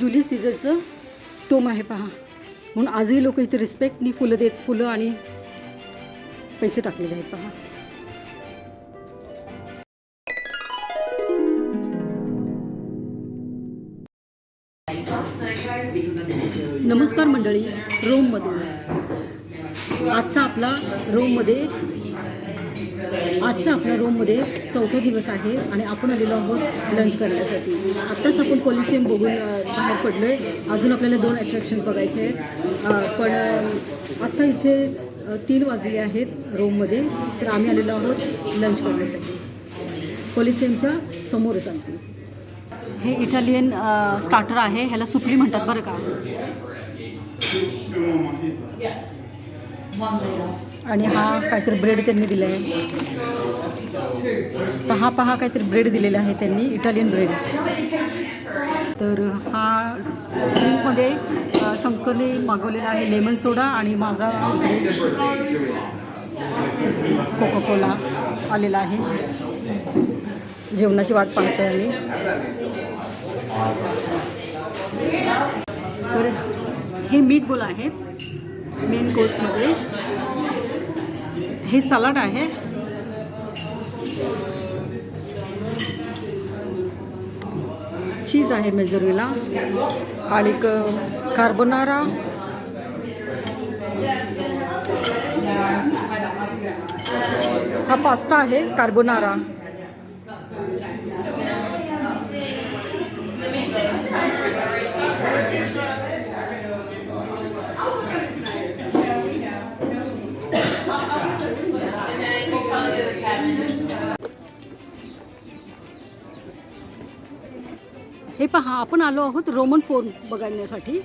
Julius सीझरचं Tomé आहे पहा. म्हणून आजही लोक इथे रिस्पेक्टनी फुलं देत फुलं आणि पैसे टाकलेले आहेत पहा. नमस्कार मंडळी रोममधून आजचा आपला रोममध्ये आजचा आपला रोममध्ये चौथा दिवस आहे आणि आपण आलेलो आहोत लंच करण्यासाठी. आत्ताच आपण कोलिसियम बघून बाहेर पडलो आहे अजून आपल्याला दोन अट्रॅक्शन बघायचे आहेत. पण आत्ता इथे तीन वाजले आहेत रोममध्ये तर आम्ही आलेलो आहोत लंच करण्यासाठी. कोलिसियमच्या समोरच आणखी हे इटालियन स्टार्टर आहे. ह्याला सुपली म्हणतात बरं का? आणि हा काहीतरी ब्रेड त्यांनी दिला आहे तर हा पहा काहीतरी ब्रेड दिलेला आहे त्यांनी इटालियन ब्रेड तर हा ड्रिंकमध्ये शंकरने मागवलेला आहे लेमन सोडा आणि माझा कोकोकोला आलेला आहे. जेवणाची वाट पाहतोय आम्ही. तर हे मीट बोल आहे मेन कोर्समध्ये हे सलाड आहे. चीज आहे मेजरवीला. आणि कार्बोनारा हा पास्ता आहे कार्बोनारा हे पहा आपण आलो आहोत रोमन फोर्म बघण्यासाठी.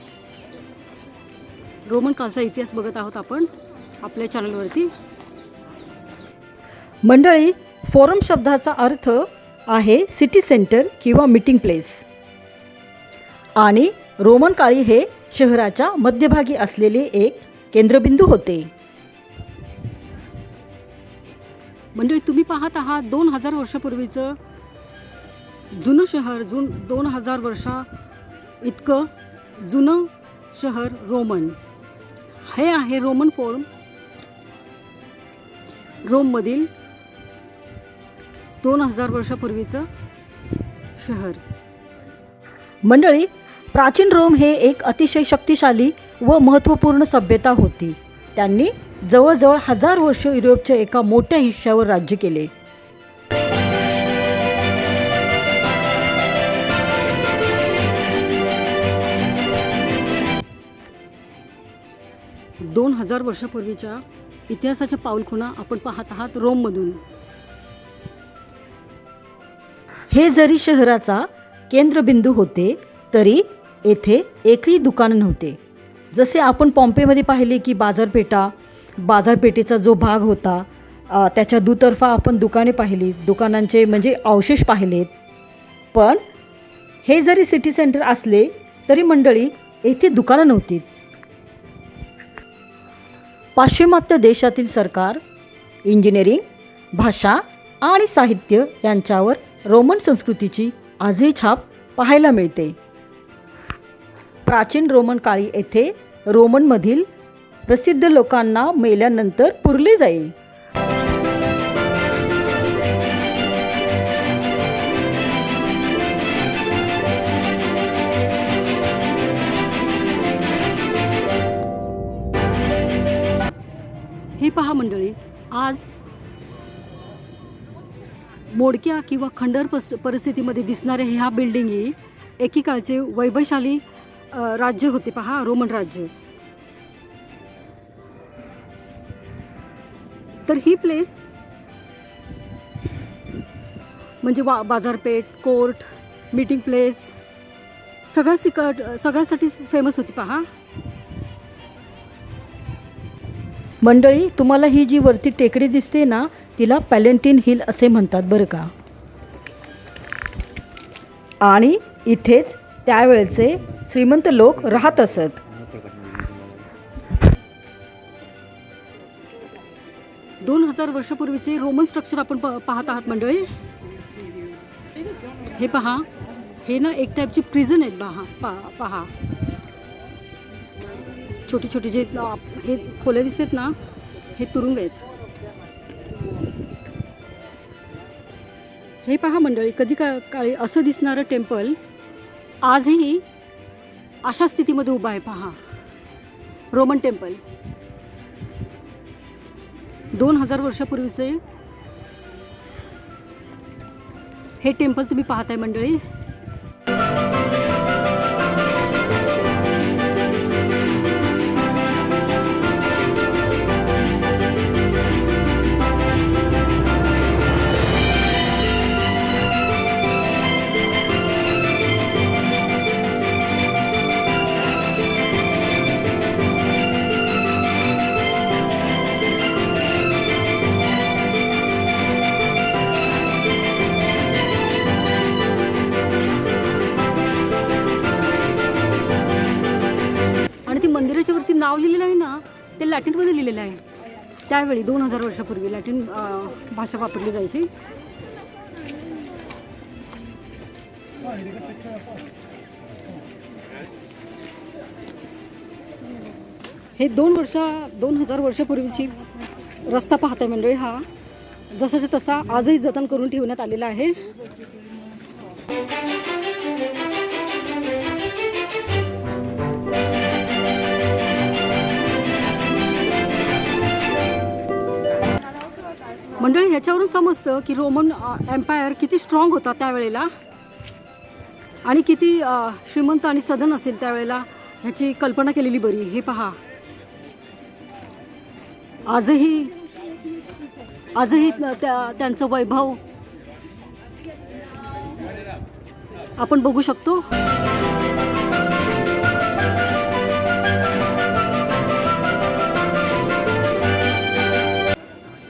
रोमन कालचा इतिहास बघत आहोत आपण आपल्या चॅनलवरती मंडळी फोरम शब्दाचा अर्थ आहे सिटी सेंटर किंवा मीटिंग प्लेस आणि रोमन काळी हे शहराच्या मध्यभागी असलेले एक केंद्रबिंदू होते. मंडळी तुम्ही पाहत आहात दोन हजार वर्षापूर्वीचं जुनं शहर जुन दोन हजार वर्षा इतकं जुनं शहर रोमन. हे आहे रोमन फोर्म. रोममधील दोन हजार वर्षापूर्वीचं शहर. मंडळी प्राचीन रोम हे एक अतिशय शक्तिशाली व महत्त्वपूर्ण सभ्यता होती. त्यांनी जवळजवळ हजार वर्ष युरोपच्या एका मोठ्या हिश्श्यावर राज्य केले. दोन हजार वर्षापूर्वीच्या इतिहासाच्या पाऊलखुणा आपण पाहत आहात रोममधून. हे जरी शहराचा केंद्रबिंदू होते तरी येथे एकही दुकान नव्हते. जसे आपण पॉम्पेमध्ये पाहिले की बाजारपेठा बाजारपेठेचा जो भाग होता त्याच्या दुतर्फा आपण दुकाने पाहिली. दुकानांचे म्हणजे अवशेष पाहिलेत. पण हे जरी सिटी सेंटर असले तरी मंडळी येथे दुकानं नव्हती पाश्चिमात्य देशातील सरकार इंजिनिअरिंग भाषा आणि साहित्य यांच्यावर रोमन संस्कृतीची आजही छाप पाहायला मिळते. प्राचीन रोमन काळी येथे रोमनमधील प्रसिद्ध लोकांना मेल्यानंतर पुरले जाई. पहा मंडळी आज मोडक्या किंवा खंडर पस परिस्थितीमध्ये दिसणाऱ्या ह्या बिल्डिंगी एकीकाळचे वैभवशाली राज्य होते पहा रोमन राज्य. तर ही प्लेस म्हणजे वा बाजारपेठ कोर्ट मीटिंग प्लेस सगळ्या सिकट सगळ्यासाठीच फेमस होती पहा. मंडळी तुम्हाला ही जी वरती टेकडी दिसते ना तिला पॅलेंटिन हिल असे म्हणतात बरं का? आणि इथेच त्यावेळचे श्रीमंत लोक राहत असत. दोन हजार वर्षापूर्वीचे रोमन स्ट्रक्चर आपण प- पाहत आहात मंडळी. हे पहा हे ना एक टाईपची प्रिझन आहेत पहा पहा पहा. छोटी छोटी जे हे खोले दिसत ना हे तुरुंग आहेत. हे पहा मंडळी कधी का काळी असं दिसणारं टेम्पल आजही अशा स्थितीमध्ये उभं आहे पहा. Roman temple. दोन हजार वर्षापूर्वीचे हे टेम्पल तुम्ही पाहताय मंडळी. लॅटिनमध्ये लिहिलेलं आहे. त्यावेळी दोन हजार वर्षापूर्वी लॅटिन भाषा वापरली जायची. हे दोन वर्षा दोन हजार वर्षापूर्वीची रस्ता पाहता मंडळी हा. जसाच्या तसा आजही जतन करून ठेवण्यात आलेला आहे. मंडळी ह्याच्यावरून समजतं की रोमन एम्पायर किती स्ट्रॉंग होता त्यावेळेला आणि किती श्रीमंत आणि सदन असेल त्यावेळेला ह्याची कल्पना केलेली बरी हे पहा. आजही आजही त्या त्यांचं वैभव आपण बघू शकतो.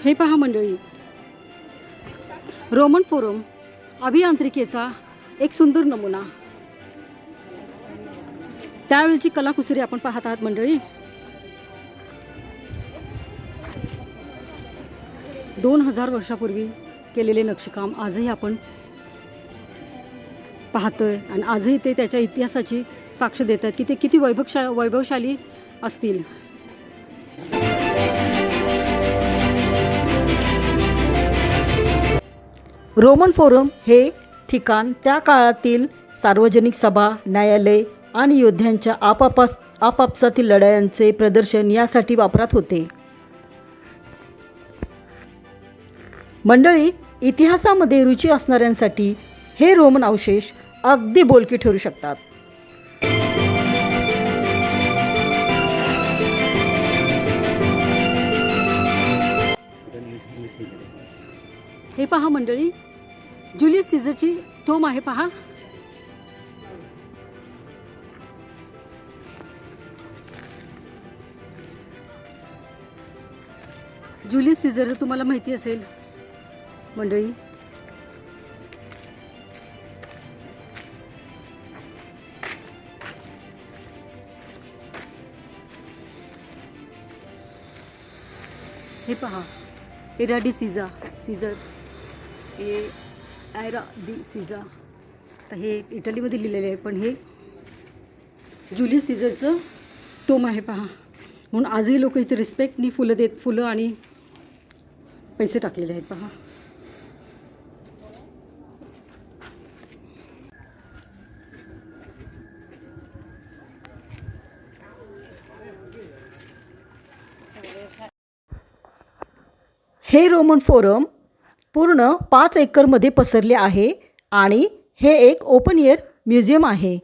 हे पहा मंडळी. रोमन फोरम अभियांत्रिकेचा एक सुंदर नमुना. त्यावेळची कलाकुसरी आपण पाहत आहात मंडळी. दोन हजार वर्षापूर्वी केलेले नक्षीकाम आजही आपण पाहतोय आणि आजही ते त्याच्या इतिहासाची साक्ष देतात की ते किती वैभवशा वैभवशाली असतील. रोमन फोरम हे ठिकाण त्या काळातील सार्वजनिक सभा न्यायालय आणि योद्ध्यांच्या आपापास आपापसातील लढायांचे प्रदर्शन यासाठी वापरात होते. मंडळी इतिहासामध्ये रुची असणाऱ्यांसाठी हे रोमन अवशेष अगदी बोलकी ठरू शकतात. हे पहा मंडळी जुलियस सीझरची थोम आहे पहा. जुलियस सीझर तुम्हाला माहिती असेल मंडळी. हे पहा एरा डी सीझा सीझर ए ॲरा दी सिझा तर हे इटलीमध्ये लिहिलेले आहे पण हे जुलियस सीझरचं टोम आहे पहा. म्हणून आजही लोक इथे रिस्पेक्टनी फुलं देत फुलं आणि पैसे टाकलेले आहेत पहा. हे रोमन फोरम पूर्ण पाच एकरमध्ये पसरले आहे आणि हे एक ओपन एअर म्युझियम आहे.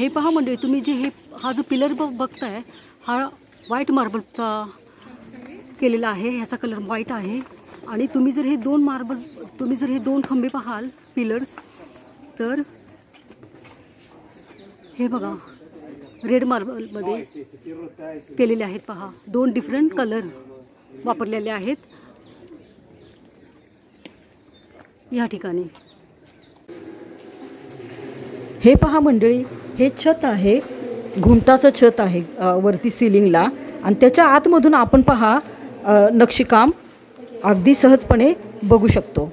हे पहा मंडळी तुम्ही जे हे हा जो पिलर ब बघताय हा व्हाईट मार्बलचा केलेला आहे ह्याचा कलर व्हाईट आहे. आणि तुम्ही जर हे दोन मार्बल तुम्ही जर हे दोन खंबे पाहाल पिलर्स तर हे बघा रेड मार्बलमध्ये केलेले आहेत पहा. दोन डिफरंट कलर वापरलेले आहेत. या ठिकाणी. हे पहा मंडळी हे छत आहे घुमटाचं छत आहे वरती सिलिंगला. आणि त्याच्या आतमधून आपण पहा नक्षीकाम अगदी सहजपणे बघू शकतो.